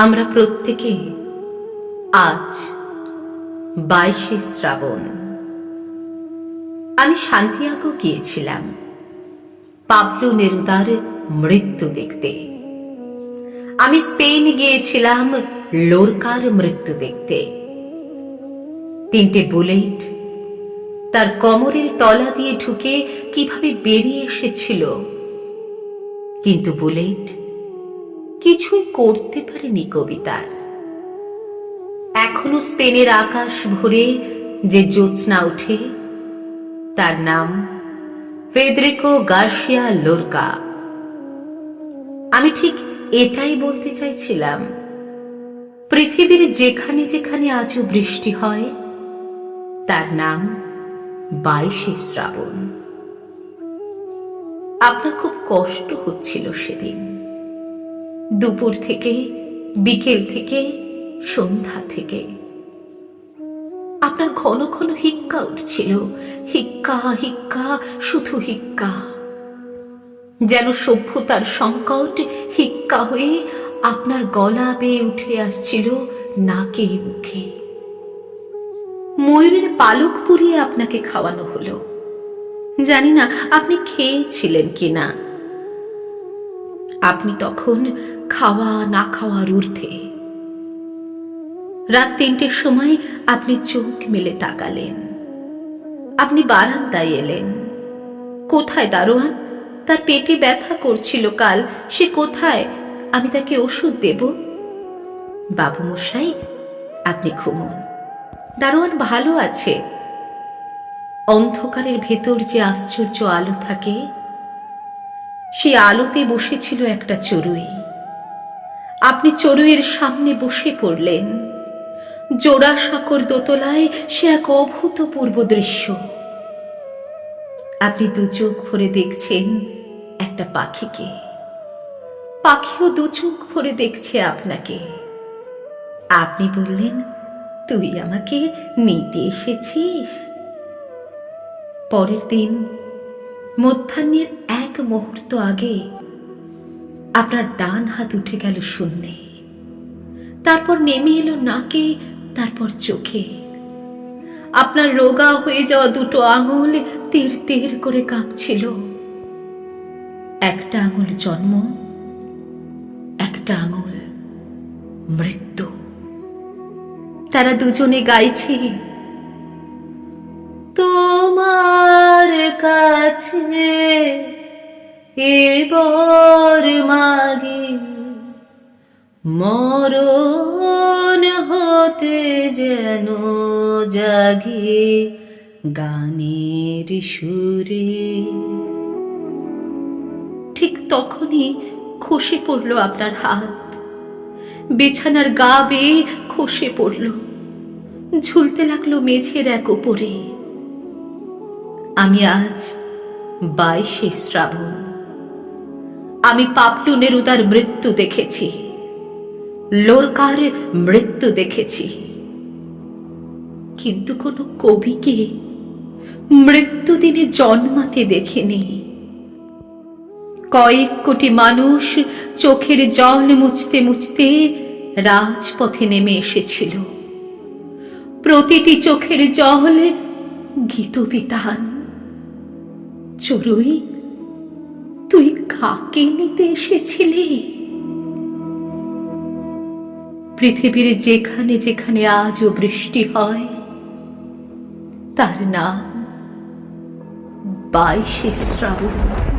আমরা প্রত্যেকে আজ বাইশে শ্রাবণ। আমি শান্তিয়াগো গিয়েছিলাম পাবলো নেরুদার মৃত্যু দেখতে। আমি স্পেন গিয়েছিলাম লোরকার মৃত্যু দেখতে। তিনটে বুলেট তার কমরের তলা দিয়ে ঢুকে কীভাবে বেরিয়ে এসেছিল। কিন্তু বুলেট কিছুই করতে পারেনি কবিতার এখনও স্পেনের আকাশ ভরে যে জ্যোৎস্না ওঠে, তার নাম ফেদরিকো গার্সিয়া লোরকা। আমি ঠিক এটাই বলতে চাইছিলাম। পৃথিবীর যেখানে যেখানে আজও বৃষ্টি হয়, তার নাম বাইশে শ্রাবণ। আপনার খুব কষ্ট হচ্ছিল সেদিন। দুপুর থেকে, বিকেল থেকে, সন্ধ্যা থেকে। আপনার ঘন ঘন হিক্কা উঠছিল। হিক্কা হিক্কা, শুধু হিক্কা। যেন সভ্যতার সংকট হিক্কা হয়ে আপনার গলা বেয়ে উঠে আসছিল নাকে মুখে। ময়ূরের পালক পুড়িয়ে আপনাকে খাওয়ানো হলো। জানি না আপনি খেয়েছিলেন কিনা। আপনি তখন খাওয়া না খাওয়ার ঊর্ধ্বে। রাত তিনটের সময় আপনি চোখ মেলে তাকালেন। আপনি বারান্দায় এলেন। কোথায় দারোয়ান? তার পেটে ব্যথা করছিল কাল। সে কোথায়? আমি তাকে ওষুধ দেব। বাবু মশাই, আপনি ঘুমুন। দারোয়ান ভালো আছে। অন্ধকারের ভেতর যে আশ্চর্য আলো থাকে সে আলোতে বসেছিল একটা চড়ুই। আপনি চড়ুইয়ের সামনে বসে পড়লেন। জোড়াসাঁকর দোতলায় সে এক অভূতপূর্ব দৃশ্য। আপনি দু চোখ ভরে দেখছেন একটা পাখিকে। পাখিও দু চোখ ভরে দেখছে আপনাকে। আপনি বললেন, তুই আমাকে নিতে এসেছিস? পরের দিন মধ্যাহ্নের এক মুহূর্ত আগে আপনার ডান হাত উঠে গেল শূন্যে। তারপর নেমে এলো নাকে, তারপর চোখে। আপনার রোগা হয়ে যাওয়া দুটো আঙুল তীর তীর করে কাঁপছিল। একটা আঙুল জন্ম, একটা আঙুল মৃত্যু। তারা দুজনে গাইছে, তোমার কাছে এবার মাগে মরণ হতে যেন জাগে গানের সুরে। ঠিক তখনই খসে পড়ল আপনার হাত। বিছানার গা বেয়ে খসে পড়ল। ঝুলতে লাগল মেঝের এক উপরে। আমি আজ বাইশে শ্রাবণ। আমি পাপলু নেরুদার মৃত্যু দেখেছি। লোরকার মৃত্যু দেখেছি। কিন্তু কোনো কবিকে মৃত্যুদিনে জন্মাতে দেখিনি। কয়েক কোটি মানুষ চোখের জল মুছতে মুছতে রাজপথে নেমে এসেছিল। প্রতিটি চোখের জল গীতবিতান। চড়ুই কাকে নিতে এসেছিলে? পৃথিবীর যেখানে যেখানে আজও বৃষ্টি হয় তার নাম বাইশে শ্রাবণ।